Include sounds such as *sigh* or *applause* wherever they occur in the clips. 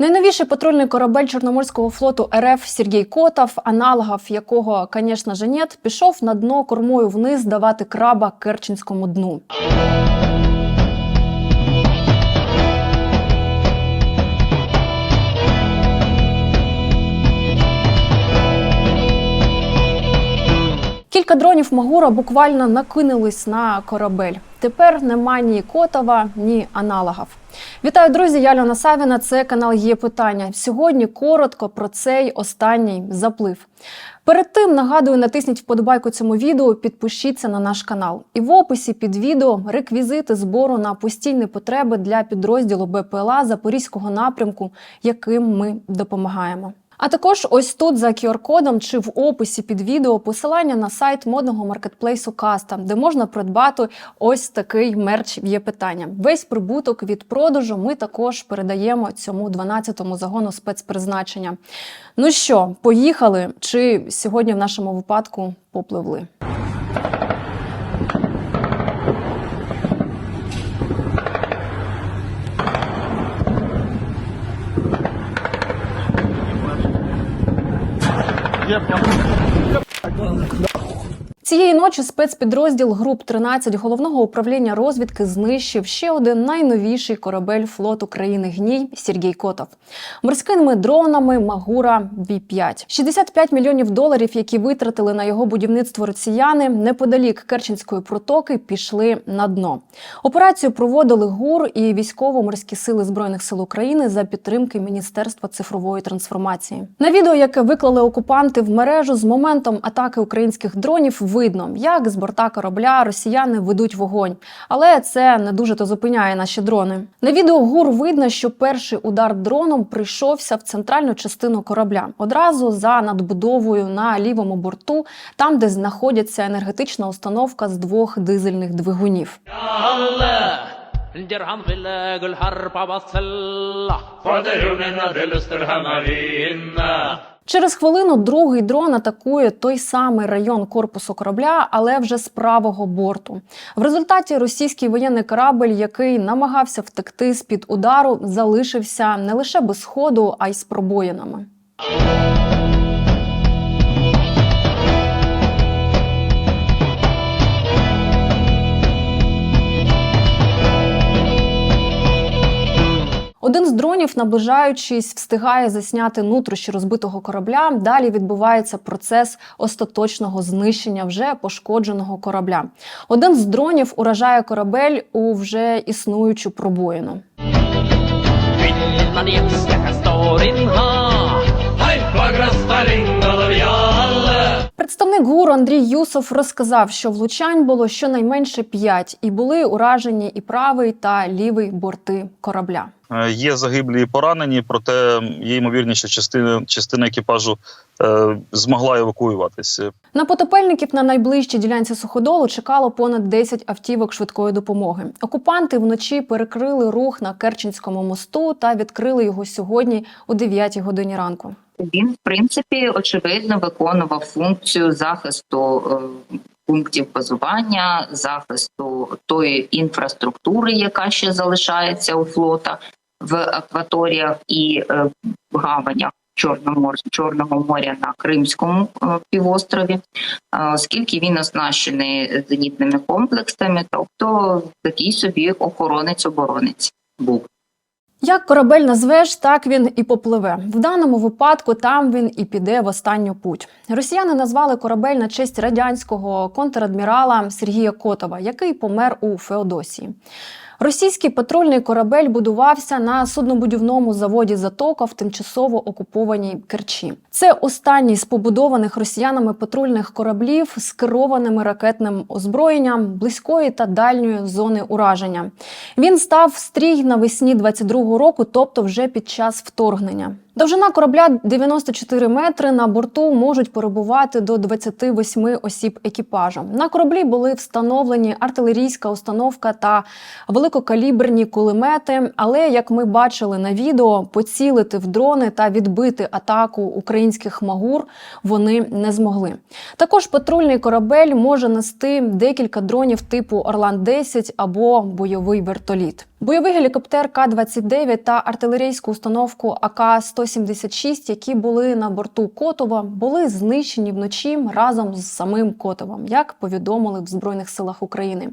Найновіший патрульний корабель Чорноморського флоту РФ Сергій Котов, аналогов якого, звісно ж, нет, пішов на дно кормою вниз давати краба Керченському дну. Дронів Магура буквально накинулись на корабель. Тепер нема ні Котова, ні аналогів. Вітаю, друзі! Я Льона Савіна. Це канал є питання. Сьогодні коротко про цей останній заплив. Перед тим нагадую, натисніть вподобайку цьому відео, підпишіться на наш канал. І в описі під відео реквізити збору на постійні потреби для підрозділу БПЛА Запорізького напрямку, яким ми допомагаємо. А також ось тут за QR-кодом чи в описі під відео посилання на сайт модного маркетплейсу Каста, де можна придбати ось такий мерч. Є питання. Весь прибуток від продажу ми також передаємо цьому 12-му загону спецпризначення. Ну що, поїхали? Чи сьогодні в нашому випадку попливли? Yap yap. Цієї ночі спецпідрозділ груп 13 головного управління розвідки знищив ще один найновіший корабель флоту країни Гній Сергій Котов морськими дронами Магура Бі-5. 65 мільйонів доларів, які витратили на його будівництво росіяни, неподалік Керченської протоки пішли на дно. Операцію проводили ГУР і військово-морські сили збройних сил України за підтримки Міністерства цифрової трансформації. На відео, яке виклали окупанти в мережу з моментом атаки українських дронів, видно, як з борта корабля росіяни ведуть вогонь, але це не дуже то зупиняє наші дрони. На відео ГУР видно, що перший удар дроном прийшовся в центральну частину корабля, одразу за надбудовою на лівому борту, там де знаходиться енергетична установка з двох дизельних двигунів. يا الله الجرحم في اللاق الحرب بصلة Подарюнена делюстерхамарінна. Через хвилину другий дрон атакує той самий район корпусу корабля, але вже з правого борту. В результаті російський воєнний корабль, який намагався втекти з під удару, залишився не лише без ходу, а й з пробоїнами. Один з дронів, наближаючись, встигає засняти нутрощі розбитого корабля. Далі відбувається процес остаточного знищення вже пошкодженого корабля. Один з дронів уражає корабель у вже існуючу пробоїну. Storynha Хай. Представник ГУР Андрій Юсов розказав, що влучань було щонайменше п'ять, і були уражені і правий та лівий борти корабля. Е, Є загиблі і поранені, проте є ймовірність, що частина, частина екіпажу е, змогла евакуюватися. На потопельників на найближчій ділянці суходолу чекало понад 10 автівок швидкої допомоги. Окупанти вночі перекрили рух на Керченському мосту та відкрили його сьогодні о 9 годині ранку. Він, в принципі, очевидно виконував функцію захисту е, пунктів базування, захисту тої інфраструктури, яка ще залишається у флота в акваторіях і е, гаванях Чорномор, Чорного моря на Кримському е, півострові, оскільки він оснащений зенітними комплексами, тобто такий собі охоронець-оборонець був. Як корабель назвеш, так він і попливе. В даному випадку там він і піде в останню путь. Росіяни назвали корабель на честь радянського контрадмірала Сергія Котова, який помер у Феодосії. Російський патрульний корабель будувався на суднобудівному заводі Затока в тимчасово окупованій Керчі. Це останній з побудованих росіянами патрульних кораблів з керованими ракетним озброєнням близької та дальньої зони ураження. Він став стрій навесні 22-го року, тобто вже під час вторгнення. Довжина корабля 94 метри. На борту можуть перебувати до 28 осіб екіпажу. На кораблі були встановлені артилерійська установка та великокаліберні кулемети. Але як ми бачили на відео, поцілити в дрони та відбити атаку українських магур вони не змогли. Також патрульний корабель може нести декілька дронів типу Орлан 10 або бойовий вертоліт. Бойовий гелікоптер К-29 та артилерійську установку АК-176, які були на борту Котова, були знищені вночі разом з самим Котовом, як повідомили в Збройних силах України.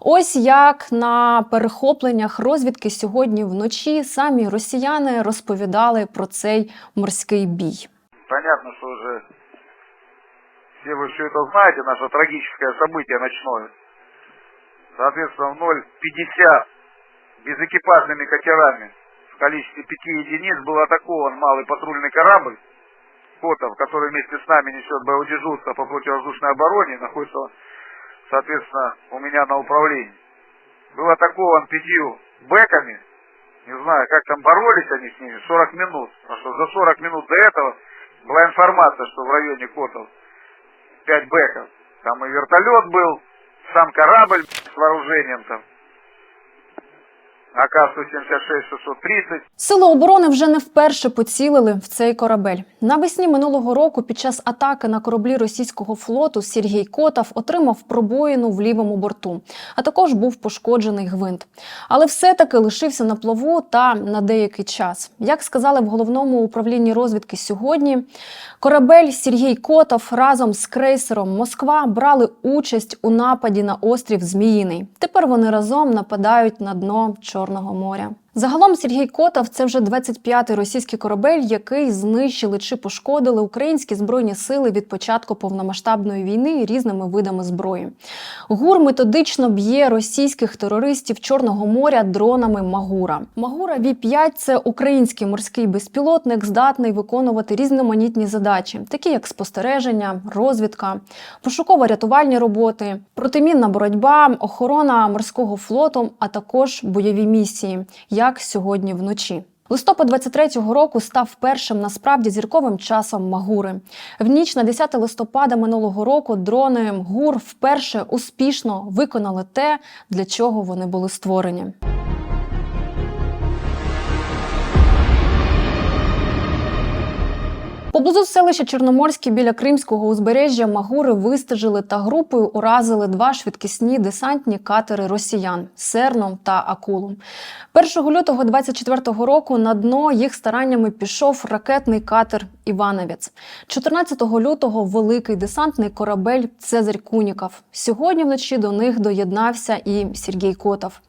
Ось як на перехопленнях розвідки сьогодні вночі самі росіяни розповідали про цей морський бій. Понятно, что уже все вы все это знаете, наше трагическое событие ночное. Соответственно, в 0,50 безэкипажными катерами в количестве пяти единиц был атакован малый патрульный корабль Котов, который вместе с нами несет боевое дежурство по противовоздушной обороне, находится, соответственно, у меня на управлении. Был атакован пятью бэками, не знаю, как там боролись они с ними, 40 минут. Потому что за 40 минут до этого была информация, что в районе Котов 5 бэков. Там и вертолет был, сам корабль с вооружением там. АК-176-630. Сили оборони вже не вперше поцілили в цей корабель. Навесні минулого року, під час атаки на кораблі російського флоту, Сергій Котов отримав пробоїну в лівому борту, а також був пошкоджений гвинт. Але все-таки лишився на плаву та на деякий час. Як сказали в головному управлінні розвідки сьогодні, корабель Сергій Котов разом з крейсером Москва брали участь у нападі на острів Зміїний. Тепер вони разом нападають на дно Чорного моря. Загалом Сергій Котов це вже 25-й російський корабель, який знищили чи пошкодили українські збройні сили від початку повномасштабної війни різними видами зброї. ГУР методично б'є російських терористів Чорного моря дронами Магура. Магура Ві-5 – це український морський безпілотник, здатний виконувати різноманітні задачі, такі як спостереження, розвідка, пошуково-рятувальні роботи, протимінна боротьба, охорона морського флоту, а також бойові місії, як сьогодні вночі. Листопад 23-го року став першим насправді зірковим часом Магури. В ніч на 10 листопада минулого року дрони ГУР вперше успішно виконали те, для чого вони були створені. Поблизу селища Чорноморське біля Кримського узбережжя Магури вистежили та групою уразили два швидкісні десантні катери росіян Серно та Акулу. 1 лютого 24-го року на дно їх стараннями пішов ракетний катер Івановець. 14 лютого великий десантний корабель Цезарь Куніков. Сьогодні вночі до них доєднався і Сергій Котов.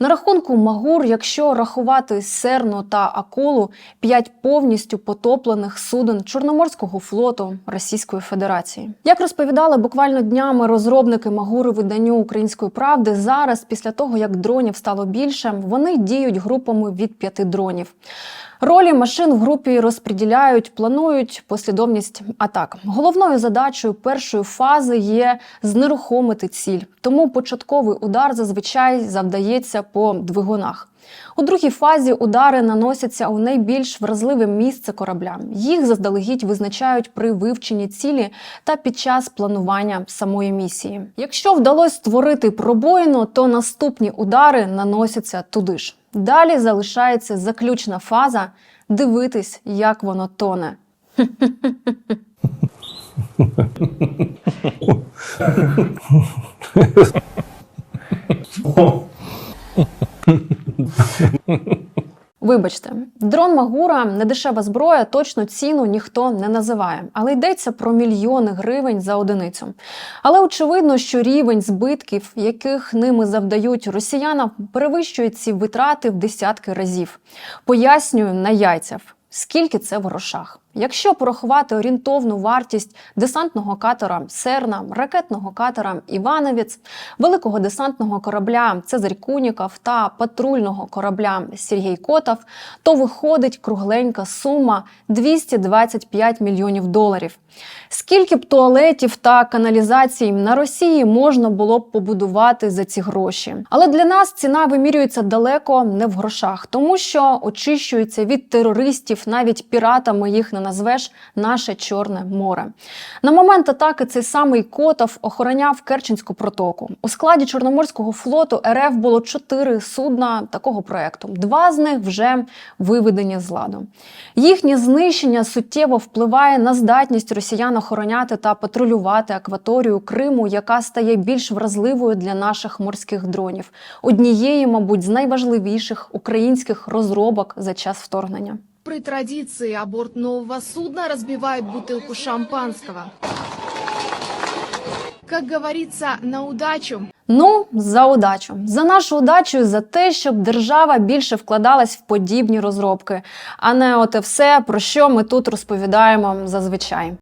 На рахунку Магур, якщо рахувати Серно та Акулу, п'ять повністю потоплених суден Чорноморського флоту Російської Федерації. Як розповідали буквально днями розробники Магури виданню Української правди, зараз, після того як дронів стало більше, вони діють групами від п'яти дронів. Ролі машин в групі розподіляють, планують послідовність атак. Головною задачею першої фази є знерухомити ціль, тому початковий удар зазвичай завдається по двигунах. У другій фазі удари наносяться у найбільш вразливе місце корабля. Їх заздалегідь визначають при вивченні цілі та під час планування самої місії. Якщо вдалося створити пробоїну, то наступні удари наносяться туди ж. Далі залишається заключна фаза дивитись, як воно тоне. *laughs* Вибачте, дрон Магура недешева зброя, точно ціну ніхто не називає, але йдеться про мільйони гривень за одиницю. Але очевидно, що рівень збитків, яких ними завдають росіянам, перевищує ці витрати в десятки разів. Пояснюю на яйцях. Скільки це в грошах? Якщо порахувати орієнтовну вартість десантного катера Серна, ракетного катера Івановець, великого десантного корабля Цезарь Куніков та патрульного корабля Сергій Котов, то виходить кругленька сума 225 мільйонів доларів. Скільки б туалетів та каналізацій на Росії можна було б побудувати за ці гроші? Але для нас ціна вимірюється далеко не в грошах, тому що очищується від терористів навіть піратами їх не назвеш наше Чорне море. На момент атаки цей самий Котов охороняв Керченську протоку. У складі Чорноморського флоту РФ було чотири судна такого проекту. Два з них вже виведені з ладу. Їхнє знищення суттєво впливає на здатність росіян охороняти та патрулювати акваторію Криму, яка стає більш вразливою для наших морських дронів. Однією, мабуть, з найважливіших українських розробок за час вторгнення. При традиции о борт нового судна разбивают бутылку шампанского. Как говорится, на удачу. Ну, за удачу, за нашу удачу, і за те, щоб держава більше вкладалась в подібні розробки, а не оте все, про що ми тут розповідаємо зазвичай.